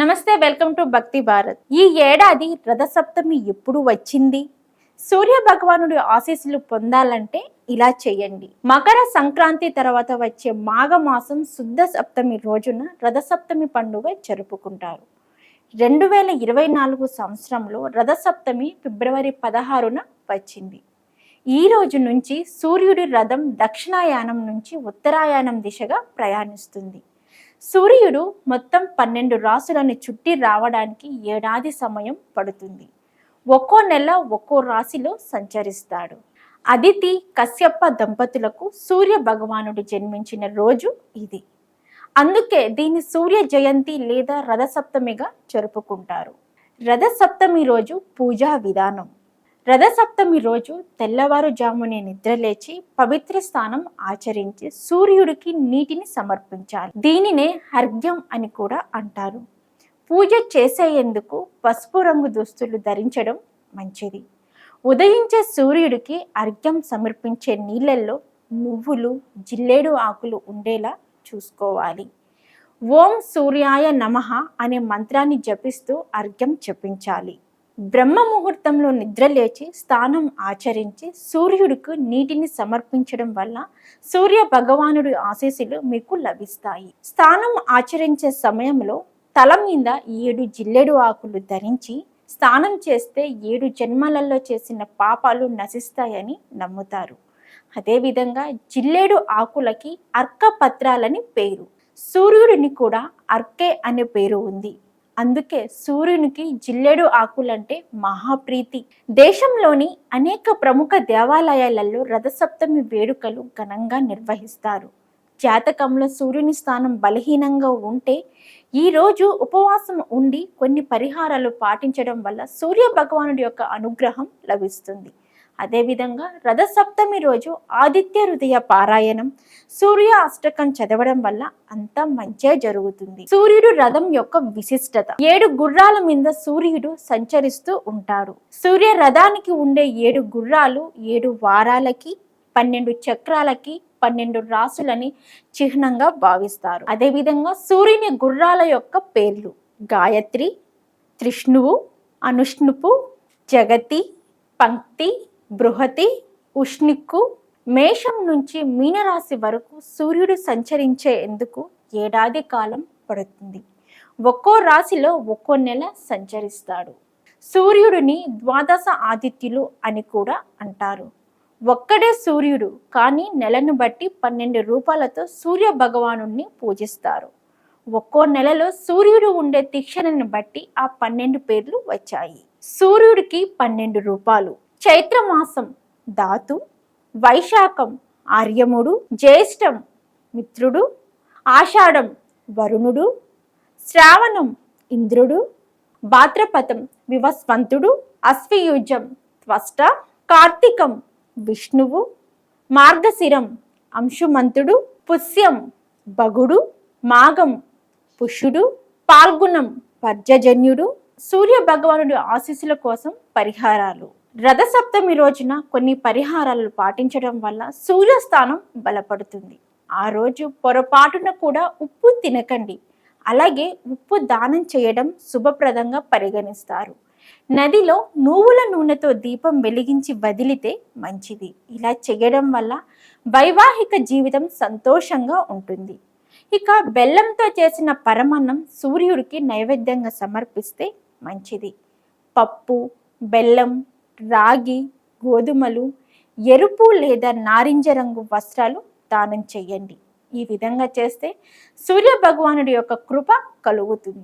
నమస్తే welcome to భక్తి భారత్. ఈ ఏడాది రథసప్తమి ఎప్పుడు వచ్చింది? సూర్య భగవానుడి ఆశీస్సులు పొందాలంటే ఇలా చేయండి. మకర సంక్రాంతి తర్వాత వచ్చే మాఘమాసం శుద్ధ సప్తమి రోజున రథసప్తమి పండుగ జరుపుకుంటారు. రెండు వేల ఇరవై నాలుగు సంవత్సరంలో రథసప్తమి ఫిబ్రవరి పదహారున వచ్చింది. ఈ రోజు నుంచి సూర్యుడి రథం దక్షిణాయానం నుంచి ఉత్తరాయానం దిశగా ప్రయాణిస్తుంది. సూర్యుడు మొత్తం పన్నెండు రాశులను చుట్టి రావడానికి ఏడాది సమయం పడుతుంది. ఒక్కో నెల ఒక్కో రాశిలో సంచరిస్తాడు. అదితి కశ్యప్ప దంపతులకు సూర్య భగవానుడు జన్మించిన రోజు ఇది. అందుకే దీన్ని సూర్య జయంతి లేదా రథసప్తమిగా జరుపుకుంటారు. రథసప్తమి రోజు పూజా విధానం. రథసప్తమి రోజు తెల్లవారుజామునే నిద్రలేచి పవిత్ర స్నానం ఆచరించి సూర్యుడికి నీటిని సమర్పించాలి. దీనినే హర్గ్యం అని కూడా అంటారు. పూజ చేసేందుకు పసుపు రంగు దుస్తులు ధరించడం మంచిది. ఉదయించే సూర్యుడికి అర్ఘ్యం సమర్పించే నీళ్ళల్లో నువ్వులు జిల్లేడు ఆకులు ఉండేలా చూసుకోవాలి. ఓం సూర్యాయ నమః అనే మంత్రాన్ని జపిస్తూ అర్ఘ్యం చెప్పించాలి బ్రహ్మ ముహూర్తంలో నిద్రలేచి స్నానం ఆచరించి సూర్యుడికి నీటిని సమర్పించడం వల్ల సూర్య భగవానుడి ఆశీస్సులు మీకు లభిస్తాయి. స్నానం ఆచరించే సమయంలో తల మీద ఏడు జిల్లెడు ఆకులు ధరించి స్నానం చేస్తే ఏడు జన్మలలో చేసిన పాపాలు నశిస్తాయని నమ్ముతారు. అదేవిధంగా జిల్లేడు ఆకులకి అర్క పత్రాలని పేరు. సూర్యుడిని కూడా అర్కే అనే పేరు ఉంది. అందుకే సూర్యునికి జిల్లెడు ఆకులంటే మహాప్రీతి. దేశంలోని అనేక ప్రముఖ దేవాలయాలలో రథసప్తమి వేడుకలు ఘనంగా నిర్వహిస్తారు. జాతకంలో సూర్యుని స్థానం బలహీనంగా ఉంటే ఈరోజు ఉపవాసం ఉండి కొన్ని పరిహారాలు పాటించడం వల్ల సూర్య భగవానుడి యొక్క అనుగ్రహం లభిస్తుంది. అదేవిధంగా రథసప్తమి రోజు ఆదిత్య హృదయ పారాయణం సూర్య అష్టకం చదవడం వల్ల అంత మంచే జరుగుతుంది. సూర్యుడు రథం యొక్క విశిష్టత. ఏడు గుర్రాల మీద సూర్యుడు సంచరిస్తూ ఉంటాడు. సూర్య రథానికి ఉండే ఏడు గుర్రాలు ఏడు వారాలకి పన్నెండు చక్రాలకి పన్నెండు రాసులని చిహ్నంగా భావిస్తారు. అదేవిధంగా సూర్యుని గుర్రాల యొక్క పేర్లు గాయత్రి త్రిష్ణువు అనుష్ణుపు జగతి పంక్తి బృహతి ఉష్ణిక్కు మేషం నుంచి మీనరాశి వరకు సూర్యుడు సంచరించేందుకు ఏడాది కాలం పడుతుంది. ఒక్కో రాశిలో ఒక్కో నెల సంచరిస్తాడు. సూర్యుడిని ద్వాదశ ఆదిత్యులు అని కూడా అంటారు. ఒక్కడే సూర్యుడు కానీ నెలను బట్టి పన్నెండు రూపాలతో సూర్య భగవాను పూజిస్తారు. ఒక్కో నెలలో సూర్యుడు ఉండే తీక్షణను బట్టి ఆ పన్నెండు పేర్లు వచ్చాయి. సూర్యుడికి పన్నెండు రూపాలు చైత్రమాసం ధాతు వైశాఖం ఆర్యముడు జ్యేష్టం మిత్రుడు ఆషాఢం వరుణుడు శ్రావణం ఇంద్రుడు భాద్రపథం వివస్వంతుడు అశ్వయుజం త్వష్ట కార్తీకం విష్ణువు మార్గశిరం అంశుమంతుడు పుష్యం భగుడు మాగం పుష్యుడు పాల్గుణం పర్జజన్యుడు సూర్య భగవానుడి ఆశీస్సుల కోసం పరిహారాలు. రథసప్తమి రోజున కొన్ని పరిహారాలు పాటించడం వల్ల సూర్యస్థానం బలపడుతుంది. ఆ రోజు పొరపాటున కూడా ఉప్పు తినకండి. అలాగే ఉప్పు దానం చేయడం శుభప్రదంగా పరిగణిస్తారు. నదిలో నువ్వుల నూనెతో దీపం వెలిగించి వదిలితే మంచిది. ఇలా చేయడం వల్ల వైవాహిక జీవితం సంతోషంగా ఉంటుంది. ఇక బెల్లంతో చేసిన పరమాన్నం సూర్యుడికి నైవేద్యంగా సమర్పిస్తే మంచిది. పప్పు బెల్లం రాగి గోధుమలు ఎరుపు లేదా నారింజ రంగు వస్త్రాలు దానం చెయ్యండి ఈ విధంగా చేస్తే సూర్య భగవానుడి యొక్క కృప కలుగుతుంది.